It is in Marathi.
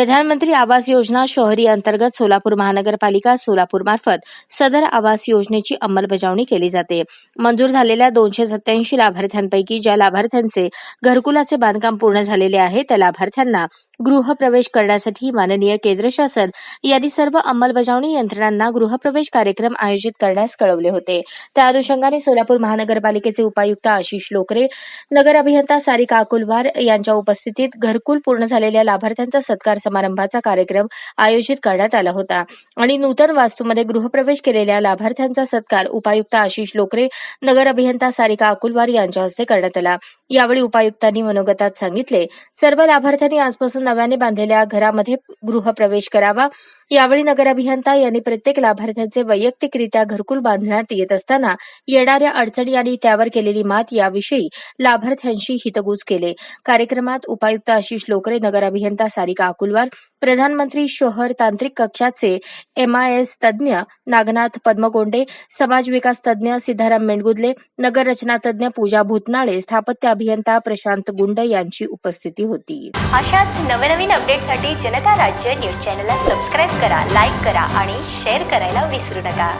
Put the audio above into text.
प्रधानमंत्री आवास योजना शहरी अंतर्गत सोलापूर महानगरपालिका सोलापूर मार्फत सदर आवास योजनेची अंमलबजावणी केली जाते. मंजूर झालेल्या दोनशे सत्याऐंशी लाभार्थ्यांपैकी ज्या लाभार्थ्यांचे घरकुलाचे बांधकाम पूर्ण झालेले आहे त्या लाभार्थ्यांना गृहप्रवेश करण्यासाठी माननीय केंद्र शासन यांनी सर्व अंमलबजावणी यंत्रणांना गृहप्रवेश कार्यक्रम आयोजित करण्यास कळवले होते. त्या अनुषंगाने सोलापूर महानगरपालिकेचे उपायुक्त आशिष लोकरे नगर अभियंता सारिका अकुलवार यांच्या उपस्थितीत घरकुल पूर्ण झालेल्या लाभार्थ्यांचा सत्कार समारंभाचा कार्यक्रम आयोजित करण्यात आला होता. आणि नूतन वास्तूमध्ये गृहप्रवेश केलेल्या लाभार्थ्यांचा सत्कार उपायुक्त आशिष लोकरे नगर अभियंता सारिका अकुलवार यांच्या हस्ते करण्यात आला. यावेळी उपायुक्तांनी मनोगतात सांगितले सर्व लाभार्थ्यांनी आजपासून नव्याने बांधलेल्या घरामध्ये गृहप्रवेश करावा. यावेळी नगर अभियंता यांनी प्रत्येक लाभार्थ्यांचे वैयक्तिकरित्या घरकुल बांधण्यात येत असताना येणाऱ्या अडचणी आणि त्यावर केलेली मात याविषयी लाभार्थ्यांशी हितगुज केले. कार्यक्रमात उपायुक्त आशिष लोकरे नगर अभियंता सारिका अकुलवार प्रधानमंत्री शोहर तांत्रिक कक्षाचे एम आय एस तज्ज्ञ नागनाथ पद्मगोंडे समाज विकास तज्ज्ञ सिद्धाराम मेंडगुदले नगर रचना तज्ज्ञ पूजा भूतनाळे स्थापत्य अभियंता प्रशांत गुंड यांची उपस्थिती होती. अशाच नवनवीन अपडेटसाठी जनता राज्य न्यूज चॅनलला सबस्क्राईब करा लाईक करा आणि शेअर करायला विसरू नका.